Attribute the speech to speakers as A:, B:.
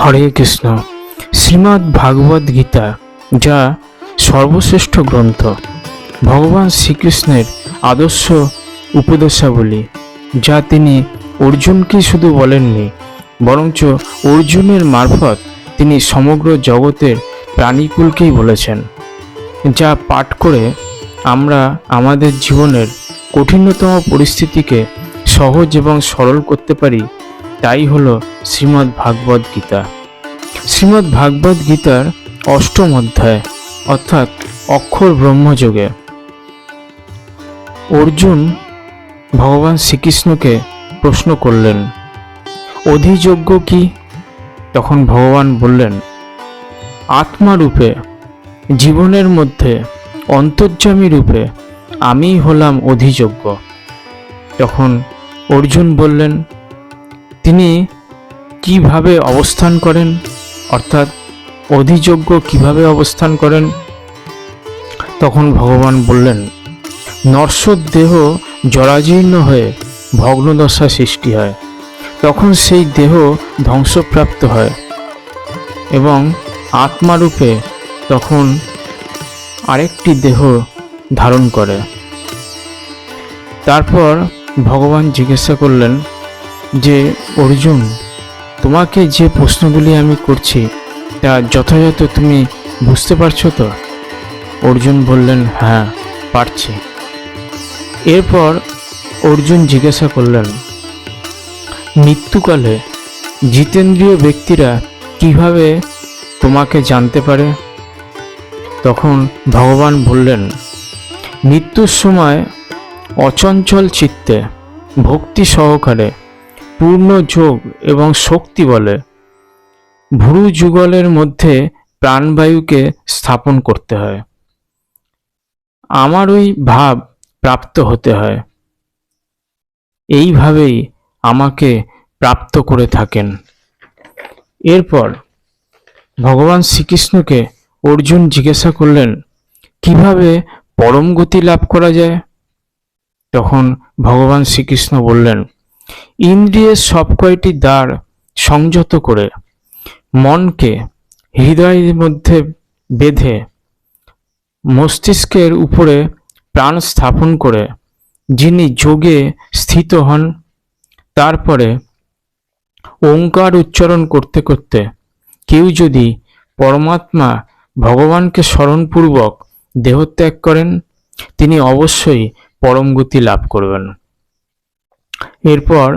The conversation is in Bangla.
A: হরে কৃষ্ণ। শ্রীমদ্ ভাগবত গীতা, যা সর্বশ্রেষ্ঠ গ্রন্থ। ভগবান শ্রীকৃষ্ণের আদর্শ উপদেশাবলী, যা তিনি অর্জুনকে শুধু বলেননি, বরঞ্চ অর্জুনের মারফত তিনি সমগ্র জগতের প্রাণীকুলকেই বলেছেন, যা পাঠ করে আমরা আমাদের জীবনের কঠিনতম পরিস্থিতিকে সহজ এবং সরল করতে পারি তাই হলো শ্রীমদ্ ভাগবত গীতা। শ্রীমদ্ ভাগবত গীতার অষ্টম অধ্যায়, অর্থাৎ অক্ষর ব্রহ্মযোগে। অর্জুন ভগবান শ্রীকৃষ্ণকে প্রশ্ন করলেন অধিযোগ্য কি? তখন ভগবান বললেন, আত্মারূপে, জীবনের মধ্যে, অন্তর্যামী রূপে আমি হলাম অধিযোগ্য তখন অর্জুন বললেন তিনি কীভাবে অবস্থান করেন, অর্থাৎ অধিযোগ্য কীভাবে অবস্থান করেন? তখন ভগবান বললেন নশ্বর দেহ জরাজীর্ণ হয়ে ভগ্নদশা সৃষ্টি হয়। তখন সেই দেহ ধ্বংসপ্রাপ্ত হয় এবং আত্মারূপে তখন আরেকটি দেহ ধারণ করে। তারপর ভগবান জিজ্ঞাসা করলেন যে, অর্জুন, তোমাকে যে প্রশ্নগুলি আমি করছি, তা যথাযথ তুমি বুঝতে পারছ তো? অর্জুন বললেন হ্যাঁ পারছি। এরপর অর্জুন জিজ্ঞাসা করলেন, মৃত্যুকালে জিতেন্দ্রীয় ব্যক্তিরা কীভাবে তোমাকে জানতে পারে? তখন ভগবান বললেন, মৃত্যুর সময় অচঞ্চল চিত্তে ভক্তি সহকারে পূর্ণ যোগ এবং শক্তি বলে। ভ্রু যুগলের মধ্যে প্রাণবায়ুকে স্থাপন করতে হয়। আমার ওই ভাব প্রাপ্ত হতে হয়। এইভাবেই আমাকে প্রাপ্ত করে থাকেন। এরপর ভগবান শ্রীকৃষ্ণকে অর্জুন জিজ্ঞাসা করলেন, কীভাবে পরম গতি লাভ করা যায়? তখন ভগবান শ্রীকৃষ্ণ বললেন ইন্দ্রিয়ের সব কয়টি দ্বার সংযত করে মনকে হৃদয়ের মধ্যে বেঁধে মস্তিষ্কের উপরে প্রাণ স্থাপন করে যিনি যোগে স্থিত হন, তারপরে ওঙ্কার উচ্চারণ করতে করতে কেউ যদি পরমাত্মা ভগবানকে স্মরণপূর্বক দেহত্যাগ করেন, তিনি অবশ্যই পরম গতি লাভ করবেন। এরপর